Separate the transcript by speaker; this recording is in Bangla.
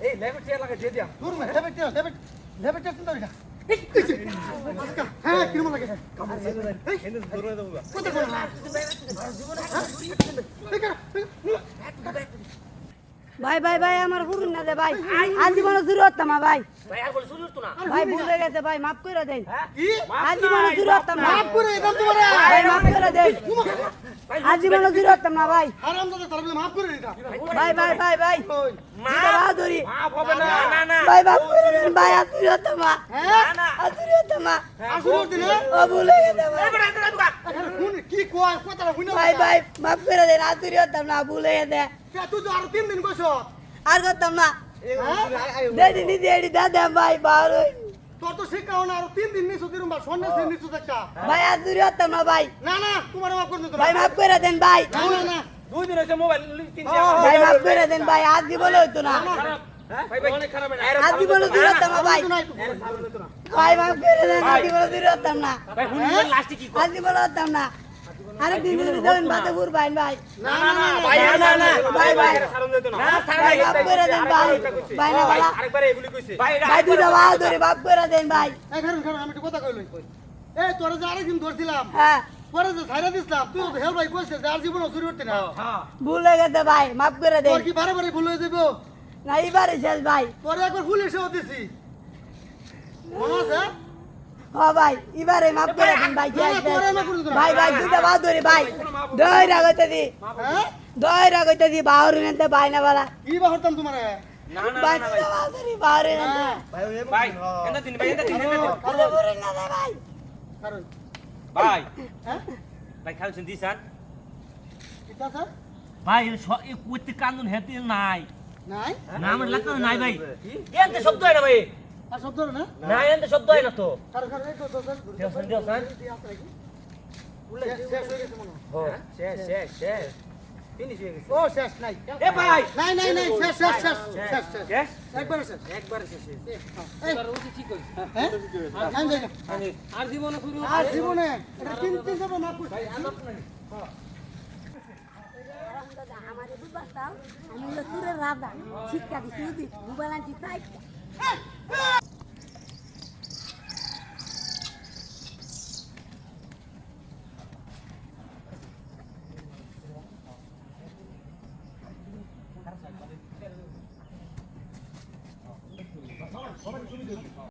Speaker 1: এই লাগে দিয়ে দিয়া
Speaker 2: দূর মে হ্যাঁ কিরম লাগে
Speaker 3: ভাই ভাই ভাই আমার হুরুন না দে ভাই। আজীবন জুরত তামা ভাই।
Speaker 1: ভাই আর বলে শুনুস তো না।
Speaker 3: ভাই ভুল হয়ে গেছে ভাই মাফ করে দেন।
Speaker 2: কি?
Speaker 3: আজীবন জুরত তামা
Speaker 2: মাফ করে দিতাম তোমারে
Speaker 3: ভাই। মাফ করে দেন আজীবন জুরত তামা ভাই।
Speaker 2: হারাম দাদা তার বলে মাফ করে দিতাম।
Speaker 3: ভাই ভাই ভাই ভাই। এটা বাহাদুরি
Speaker 1: না। না। না
Speaker 3: ভাই মাফ করে দেন ভাই আজীবন তামা
Speaker 2: হ্যাঁ?
Speaker 3: আজীবন তামা
Speaker 2: আসলে
Speaker 3: ও ভুল হয়ে ভাই। ভাই ভাই মাফ করে দেন ভুল হয়ে গেছে।
Speaker 2: কে তুই তো আর তিন দিন কইছ
Speaker 3: আর করতাম না।
Speaker 2: হ্যাঁ?
Speaker 3: দেড়ি দাদা ভাই বারো।
Speaker 2: তোর তো শিক্ষা হলো না আর তিন দিন নিছু দিরুম বা সন্ন্যাসী নিছু দেখা
Speaker 3: ভাই আজুরি হতাম না ভাই
Speaker 2: না না তোমার মাফ করে
Speaker 3: ভাই মাফ করে দেন ভাই
Speaker 2: না না না
Speaker 1: দুই দিন হয়েছে মোবাইল কিনছি
Speaker 3: ভাই মাফ করে দেন ভাই আজ জীবন হইতো না
Speaker 1: ভাই ভাই অনেক খারাপ
Speaker 3: আজ জীবন দূর হতাম না ভাই
Speaker 2: তো নাই তো
Speaker 3: ভাই মাফ করে দেন আজ জীবন দূর হতাম না
Speaker 1: ভাই হুনি লাস্টে কি
Speaker 3: আজ জীবন হতাম না আরে দিন দিন বাতে ঘুর ভাই ভাই
Speaker 2: না। না না
Speaker 1: ভাই না না
Speaker 3: ভাই, ভাই।
Speaker 1: সারন দিত না
Speaker 3: মাফ করে দেন ভাই ভাই না।
Speaker 1: আরেকবার এগুলি কইছে। ভাই
Speaker 3: ভাই দুটা বাহাদুরি মাফ করে দেন ভাই।
Speaker 2: এই আমি একটু কথা কইলই এই তোরা যে আরেকদিন ধরছিলাম
Speaker 3: হ্যাঁ।
Speaker 2: পরে যে ছাইরা দিছিলাম তুই তো হেল ভাই কইছিস যে আর জীবন চুরি করতে না।
Speaker 1: হ্যাঁ
Speaker 3: ভুল হয়ে গেছে ভাই মাফ করে দেন।
Speaker 2: তোর কি বারে বারে ভুল হয়ে যাব
Speaker 3: না এবারে শেষ ভাই।
Speaker 2: পরে একবার ভুল এসেও দিছি। মনে আছে?
Speaker 3: ও ভাই এবারে মাফ করে দেন ভাই। ভাই ভাই দুটা বাহাদুরি ভাই। দই রাগতে দি
Speaker 2: হ্যাঁ?
Speaker 3: দই রাগতে দি বাহাদুরি নেতে ভাই না বালা।
Speaker 2: কি বা হতাম তোমার?
Speaker 1: না না
Speaker 3: ভাই
Speaker 2: হ্যাঁ।
Speaker 1: কান্দুন হেতে নাই।
Speaker 2: নাই?
Speaker 1: না আমার লাগতো নাই ভাই। শব্দ হয় না ভাই।
Speaker 2: আর শব্দ না?
Speaker 1: না এন্তে শব্দ হয় না তো।
Speaker 2: কারণ কারণ এই তো তো স্যার
Speaker 1: দেওসান দেওসান
Speaker 2: শেষ হয়ে গেছে মনে হয়।
Speaker 1: শেষ শেষ শেষ। ফিনিশ হয়ে গেছে।
Speaker 2: ও শেষ নাই।
Speaker 1: এ ভাই!
Speaker 2: নাই নাই নাই শেষ শেষ শেষ শেষ শেষ
Speaker 1: শেষ।
Speaker 2: একবার শেষ।
Speaker 1: একবার শেষ
Speaker 2: এই, হ্যাঁ? আমি যাই না।
Speaker 1: আর জীবনে? শুরু
Speaker 2: আর জীবনে? এটা তিন তিন না পুষ
Speaker 3: আমারে বুঝবাস্তাম আমি হলো সুরের শিক্ষা দিছি মোবাইল আনছি চাই Gracias.